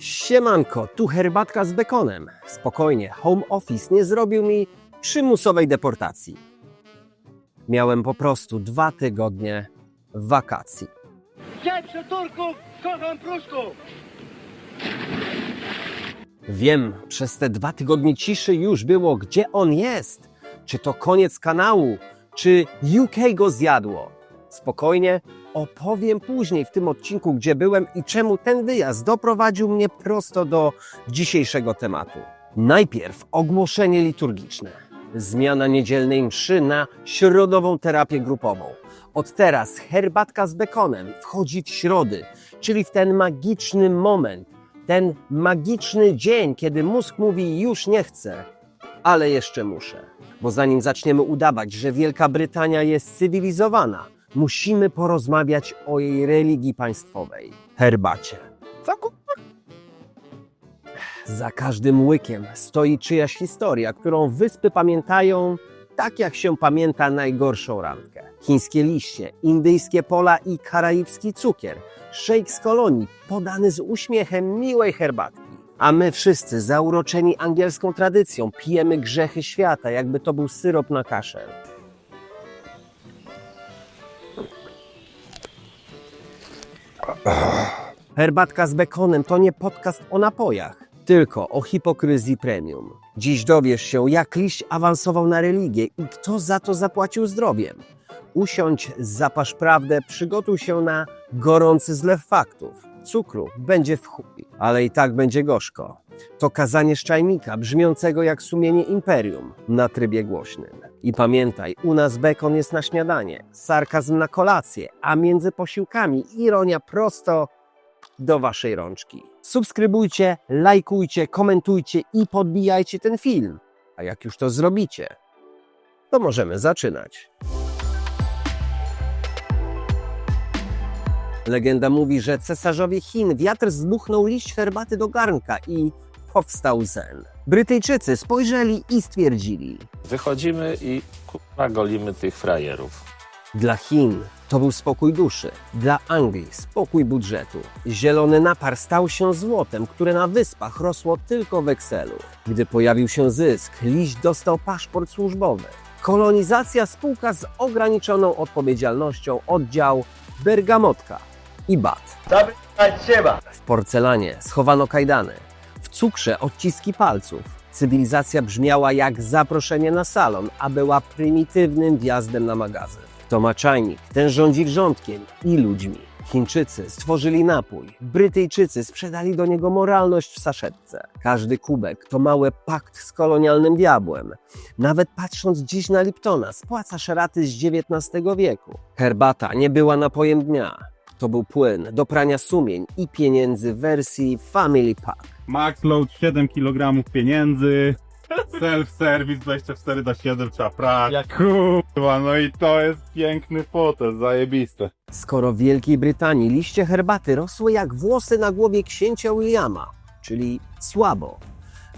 Siemanko, tu herbatka z bekonem. Spokojnie, home office nie zrobił mi przymusowej deportacji. Miałem po prostu dwa tygodnie wakacji. Pieprze Turków, kocham Pruszków! Wiem, przez te dwa tygodnie ciszy już było, gdzie on jest. Czy to koniec kanału, czy UK go zjadło. Spokojnie, opowiem później w tym odcinku, gdzie byłem i czemu ten wyjazd doprowadził mnie prosto do dzisiejszego tematu. Najpierw ogłoszenie liturgiczne. Zmiana niedzielnej mszy na środową terapię grupową. Od teraz herbatka z bekonem wchodzi w środy, czyli w ten magiczny moment, ten magiczny dzień, kiedy mózg mówi już nie chcę, ale jeszcze muszę. Bo zanim zaczniemy udawać, że Wielka Brytania jest cywilizowana, musimy porozmawiać o jej religii państwowej herbacie. Co Za każdym łykiem stoi czyjaś historia, którą wyspy pamiętają tak, jak się pamięta najgorszą randkę. Chińskie liście, indyjskie pola i karaibski cukier. Szejk z kolonii, podany z uśmiechem miłej herbatki. A my wszyscy, zauroczeni angielską tradycją, pijemy grzechy świata, jakby to był syrop na kaszel. Herbatka z bekonem to nie podcast o napojach, tylko o hipokryzji premium. Dziś dowiesz się, jak liść awansował na religię i kto za to zapłacił zdrowiem. Usiądź, zapasz prawdę, przygotuj się na gorący zlew faktów. Cukru będzie w chuj, ale i tak będzie gorzko. To kazanie z czajnika, brzmiącego jak sumienie imperium, na trybie głośnym. I pamiętaj, u nas bekon jest na śniadanie, sarkazm na kolację, a między posiłkami ironia prosto do waszej rączki. Subskrybujcie, lajkujcie, komentujcie i podbijajcie ten film. A jak już to zrobicie, to możemy zaczynać. Legenda mówi, że cesarzowi Chin wiatr zdmuchnął liść herbaty do garnka i powstał zen. Brytyjczycy spojrzeli i stwierdzili: Wychodzimy i kurwa golimy tych frajerów. Dla Chin to był spokój duszy, dla Anglii spokój budżetu. Zielony napar stał się złotem, które na wyspach rosło tylko w Excelu. Gdy pojawił się zysk, liść dostał paszport służbowy. Kolonizacja spółka z ograniczoną odpowiedzialnością, oddział Bergamotka i bat. W porcelanie schowano kajdany, w cukrze odciski palców. Cywilizacja brzmiała jak zaproszenie na salon, a była prymitywnym wjazdem na magazyn. Kto ma czajnik, ten rządzi wrzątkiem i ludźmi. Chińczycy stworzyli napój, Brytyjczycy sprzedali do niego moralność w saszetce. Każdy kubek to mały pakt z kolonialnym diabłem. Nawet patrząc dziś na Liptona, spłaca szeraty z XIX wieku. Herbata nie była napojem dnia. To był płyn do prania sumień i pieniędzy w wersji Family Pack. Max load 7 kg pieniędzy. Self-service 24 na 7 trzeba prać. Jak- Kurwa, no i to jest piękny fotel, zajebiste. Skoro w Wielkiej Brytanii liście herbaty rosły jak włosy na głowie księcia Williama, czyli słabo,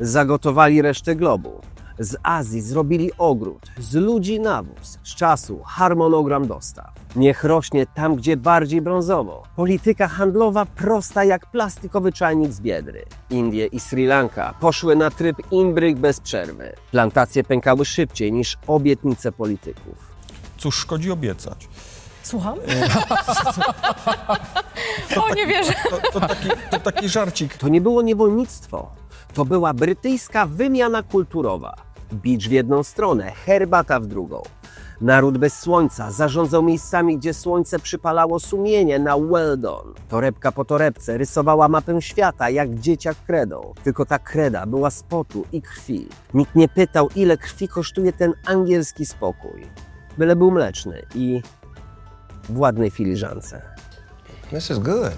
zagotowali resztę globu. Z Azji zrobili ogród, z ludzi nawóz, z czasu harmonogram dostaw. Niech rośnie tam, gdzie bardziej brązowo. Polityka handlowa prosta jak plastikowy czajnik z biedry. Indie i Sri Lanka poszły na tryb imbryk bez przerwy. Plantacje pękały szybciej niż obietnice polityków. Cóż szkodzi obiecać? Słucham? o, nie wierzę. To, to, taki, to taki żarcik. To nie było niewolnictwo. To była brytyjska wymiana kulturowa. Bicz w jedną stronę, herbata w drugą. Naród bez słońca zarządzał miejscami, gdzie słońce przypalało sumienie na Weldon. Torebka po torebce rysowała mapę świata, jak dzieciak kredą. Tylko ta kreda była z potu i krwi. Nikt nie pytał, ile krwi kosztuje ten angielski spokój. Byle był mleczny i w ładnej filiżance. This is good.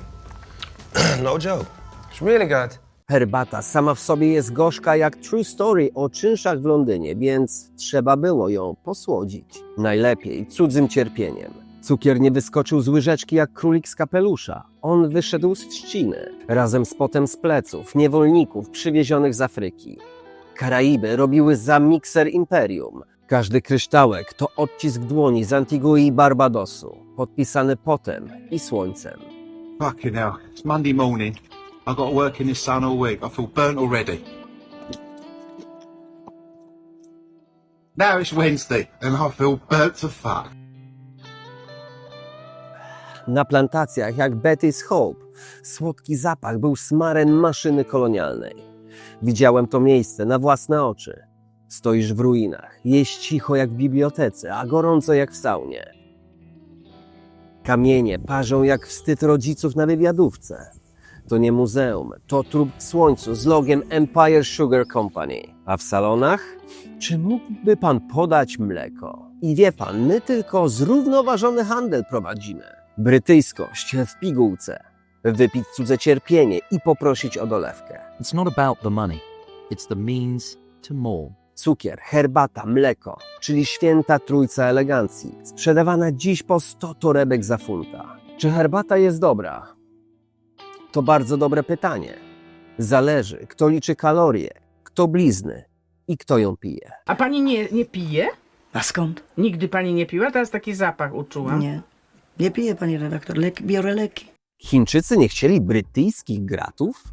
no joke. It's really good. Herbata sama w sobie jest gorzka jak True Story o czynszach w Londynie, więc trzeba było ją posłodzić. Najlepiej cudzym cierpieniem. Cukier nie wyskoczył z łyżeczki jak królik z kapelusza. On wyszedł z trzciny, razem z potem z pleców, niewolników przywiezionych z Afryki. Karaiby robiły za mikser imperium. Każdy kryształek to odcisk dłoni z Antigui i Barbadosu, podpisany potem i słońcem. Fucking hell. It's Monday morning. I've got to work in this sun all week. I feel burnt already. Now it's Wednesday, and I feel burnt to fuck. Na plantacjach jak Betty's Hope słodki zapach był smarem maszyny kolonialnej. Widziałem to miejsce na własne oczy. Stoisz w ruinach, jest cicho jak w bibliotece, a gorąco jak w saunie. Kamienie parzą jak wstyd rodziców na wywiadówce. To nie muzeum, to trup w słońcu z logiem Empire Sugar Company. A w salonach? Czy mógłby pan podać mleko? I wie pan, my tylko zrównoważony handel prowadzimy. Brytyjskość w pigułce. Wypić cudze cierpienie i poprosić o dolewkę. It's not about the money, it's the means to more. Cukier, herbata, mleko, czyli święta trójca elegancji, sprzedawana dziś po 100 torebek za funta. Czy herbata jest dobra? To bardzo dobre pytanie. Zależy, kto liczy kalorie, kto blizny i kto ją pije. A pani nie, nie pije? A skąd? Nigdy pani nie piła? Teraz taki zapach uczułam. Nie. Nie pije pani redaktor. Leki, biorę leki. Chińczycy nie chcieli brytyjskich gratów?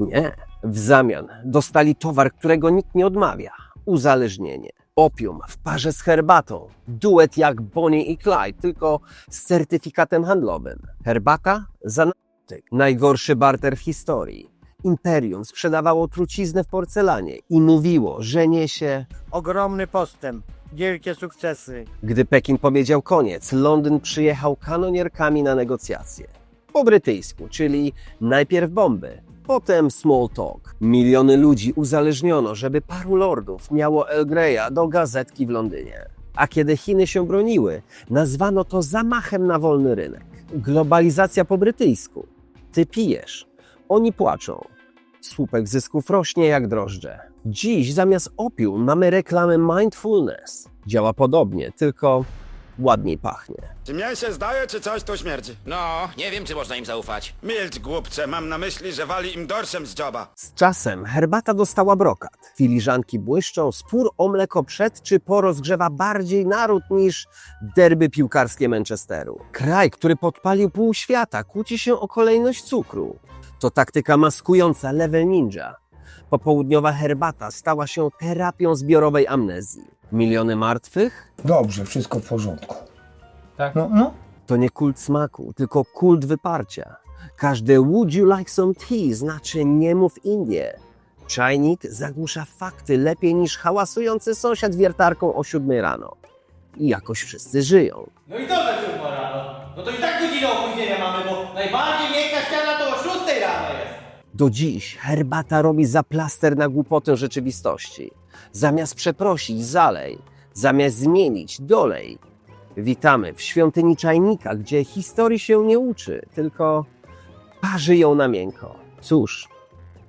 Nie. W zamian dostali towar, którego nikt nie odmawia. Uzależnienie. Opium w parze z herbatą. Duet jak Bonnie i Clyde, tylko z certyfikatem handlowym. Herbata za narkotyk. Najgorszy barter w historii. Imperium sprzedawało truciznę w porcelanie i mówiło, że niesie Ogromny postęp, wielkie sukcesy. Gdy Pekin powiedział koniec, Londyn przyjechał kanonierkami na negocjacje. Po brytyjsku, czyli najpierw bomby, potem small talk. Miliony ludzi uzależniono, żeby paru lordów miało El Greya do gazetki w Londynie. A kiedy Chiny się broniły, nazwano to zamachem na wolny rynek. Globalizacja po brytyjsku. Ty pijesz, oni płaczą. Słupek zysków rośnie jak drożdże. Dziś zamiast opium mamy reklamę Mindfulness. Działa podobnie, tylko ładniej pachnie. Czy mnie się zdaje, czy coś tu śmierdzi? No, nie wiem, czy można im zaufać. Milcz, głupcze, mam na myśli, że wali im dorszem z dzioba. Z czasem herbata dostała brokat. Filiżanki błyszczą, spór o mleko przed czy po rozgrzewa bardziej naród niż derby piłkarskie Manchesteru. Kraj, który podpalił pół świata, kłóci się o kolejność cukru. To taktyka maskująca level ninja. Popołudniowa herbata stała się terapią zbiorowej amnezji. Miliony martwych? Dobrze, wszystko w porządku. Tak? No, no. To nie kult smaku, tylko kult wyparcia. Każde would you like some tea znaczy nie mów Indie. Czajnik zagłusza fakty lepiej niż hałasujący sąsiad wiertarką o siódmej rano. I jakoś wszyscy żyją. No i co za siódma rano? No to i tak godzinę opóźnienia mamy, bo najbardziej miękka ściana to o szóstej rano jest. Do dziś herbata robi zaplaster na głupotę rzeczywistości. Zamiast przeprosić, zalej. Zamiast zmienić, dolej. Witamy w świątyni czajnika, gdzie historii się nie uczy, tylko parzy ją na miękko. Cóż,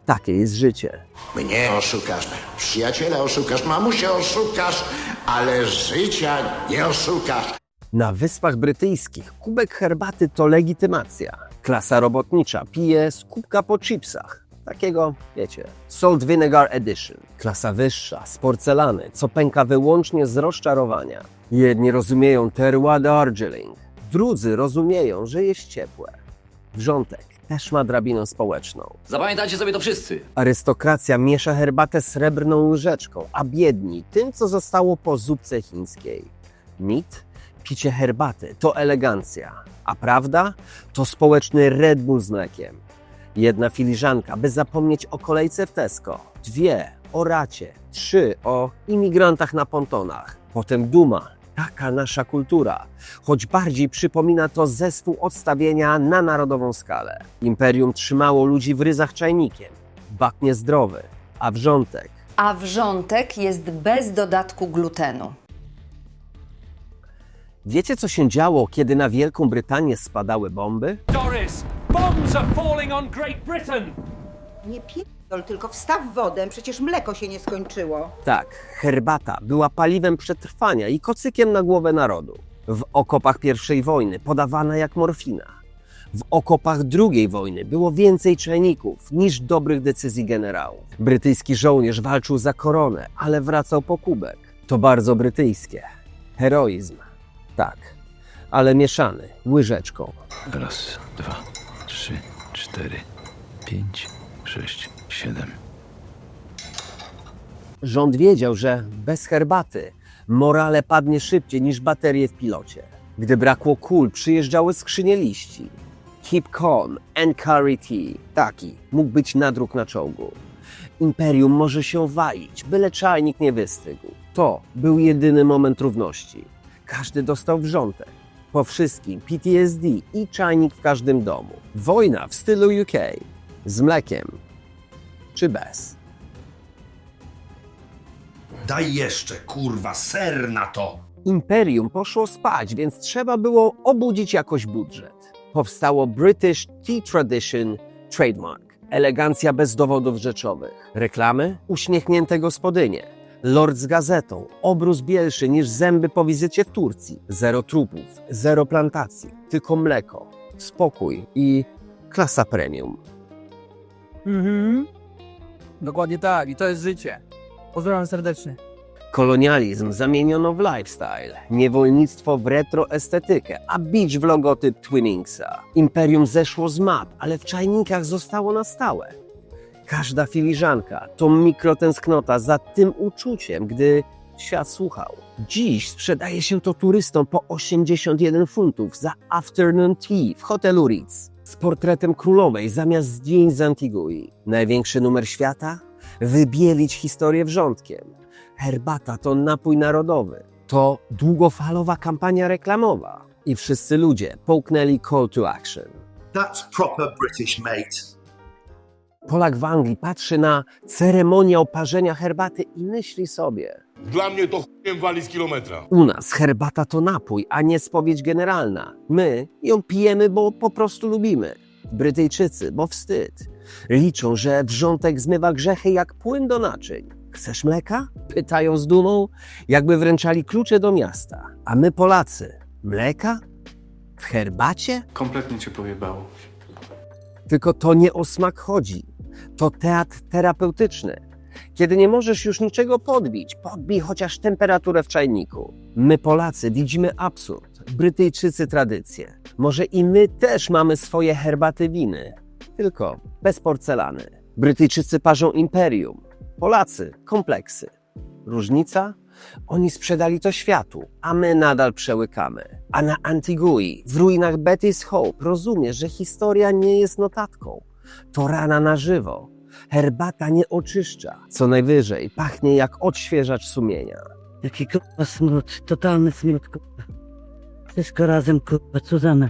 takie jest życie. Mnie oszukasz, przyjaciela oszukasz, mamusię oszukasz, ale życia nie oszukasz. Na Wyspach Brytyjskich kubek herbaty to legitymacja. Klasa robotnicza pije z kubka po chipsach. Takiego, wiecie, Salt Vinegar Edition. Klasa wyższa, z porcelany, co pęka wyłącznie z rozczarowania. Jedni rozumieją terroir Darjeeling, drudzy rozumieją, że jest ciepłe. Wrzątek też ma drabinę społeczną. Zapamiętajcie sobie to wszyscy. Arystokracja miesza herbatę srebrną łyżeczką, a biedni tym, co zostało po zupce chińskiej. Mit? Picie herbaty to elegancja, a prawda to społeczny Red Bull z mlekiem. Jedna filiżanka, by zapomnieć o kolejce w Tesco. Dwie o racie. Trzy o imigrantach na pontonach. Potem duma. Taka nasza kultura. Choć bardziej przypomina to zespół odstawienia na narodową skalę. Imperium trzymało ludzi w ryzach czajnikiem. Bak niezdrowy, a wrzątek A wrzątek jest bez dodatku glutenu. Wiecie, co się działo, kiedy na Wielką Brytanię spadały bomby? Doris, bombs are falling on Great Britain. Nie pierdol, tylko wstaw wodę, przecież mleko się nie skończyło. Tak, herbata była paliwem przetrwania i kocykiem na głowę narodu. W okopach I wojny podawana jak morfina. W okopach II wojny było więcej czajników niż dobrych decyzji generałów. Brytyjski żołnierz walczył za koronę, ale wracał po kubek. To bardzo brytyjskie. Heroizm. Tak, ale mieszany, łyżeczką. Raz, dwa, trzy, cztery, Pięć, sześć, siedem. Rząd wiedział, że bez herbaty morale padnie szybciej niż baterie w pilocie. Gdy brakło kul, przyjeżdżały skrzynie liści. Keep calm and carry tea. Taki mógł być nadruk na czołgu. Imperium może się walić, byle czajnik nie wystygł. To był jedyny moment równości. Każdy dostał wrzątek. Po wszystkim PTSD i czajnik w każdym domu. Wojna w stylu UK. Z mlekiem. Czy bez? Daj jeszcze, kurwa, ser na to! Imperium poszło spać, więc trzeba było obudzić jakoś budżet. Powstało British Tea Tradition Trademark. Elegancja bez dowodów rzeczowych. Reklamy? Uśmiechnięte gospodynie. Lord z gazetą. Obrus bielszy niż zęby po wizycie w Turcji. Zero trupów, zero plantacji. Tylko mleko, spokój i klasa premium. Mhm. Dokładnie tak, i to jest życie. Pozdrawiam serdecznie. Kolonializm zamieniono w lifestyle, niewolnictwo w retroestetykę, a beach w logotyp Twiningsa. Imperium zeszło z map, ale w czajnikach zostało na stałe. Każda filiżanka to mikrotęsknota za tym uczuciem, gdy świat słuchał. Dziś sprzedaje się to turystom po 81 funtów za afternoon tea w hotelu Ritz z portretem królowej zamiast zdjęć z Antigui. Największy numer świata? Wybielić historię wrzątkiem. Herbata to napój narodowy. To długofalowa kampania reklamowa. I wszyscy ludzie połknęli call to action. That's proper British, mate. Polak w Anglii patrzy na ceremoniał parzenia herbaty i myśli sobie: Dla mnie to chujem wali z kilometra. U nas herbata to napój, a nie spowiedź generalna. My ją pijemy, bo po prostu lubimy. Brytyjczycy, bo wstyd. Liczą, że wrzątek zmywa grzechy jak płyn do naczyń. Chcesz mleka? Pytają z dumą, jakby wręczali klucze do miasta. A my Polacy, mleka? W herbacie? Kompletnie cię pojebało. Tylko to nie o smak chodzi. To teatr terapeutyczny. Kiedy nie możesz już niczego podbić, podbij chociaż temperaturę w czajniku. My Polacy widzimy absurd, Brytyjczycy tradycję. Może i my też mamy swoje herbaty winy, tylko bez porcelany. Brytyjczycy parzą imperium, Polacy kompleksy. Różnica? Oni sprzedali to światu, a my nadal przełykamy. A na Antigui, w ruinach Betty's Hope, rozumiesz, że historia nie jest notatką. To rana na żywo. Herbata nie oczyszcza. Co najwyżej pachnie jak odświeżacz sumienia. Jaki kurwa smród, totalny smród, kurwa. Wszystko razem, kurwa, Cuzana.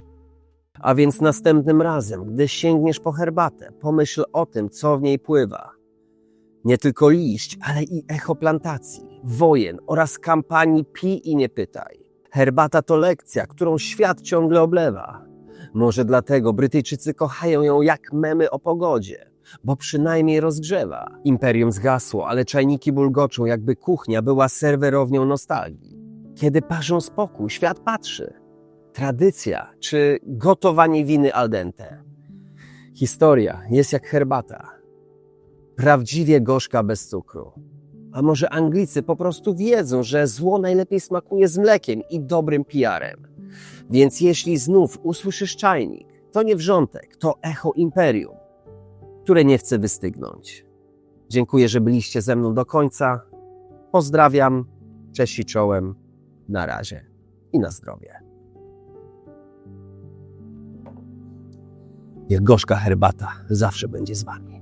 A więc następnym razem, gdy sięgniesz po herbatę, pomyśl o tym, co w niej pływa. Nie tylko liść, ale i echo plantacji, wojen oraz kampanii Pij i nie pytaj. Herbata to lekcja, którą świat ciągle oblewa. Może dlatego Brytyjczycy kochają ją jak memy o pogodzie, bo przynajmniej rozgrzewa. Imperium zgasło, ale czajniki bulgoczą, jakby kuchnia była serwerownią nostalgii. Kiedy parzą spokój, świat patrzy. Tradycja czy gotowanie winy al dente. Historia jest jak herbata. Prawdziwie gorzka bez cukru. A może Anglicy po prostu wiedzą, że zło najlepiej smakuje z mlekiem i dobrym PR-em. Więc jeśli znów usłyszysz czajnik, to nie wrzątek, to echo imperium, które nie chce wystygnąć. Dziękuję, że byliście ze mną do końca. Pozdrawiam, cześć i czołem, na razie i na zdrowie. Niech gorzka herbata zawsze będzie z wami.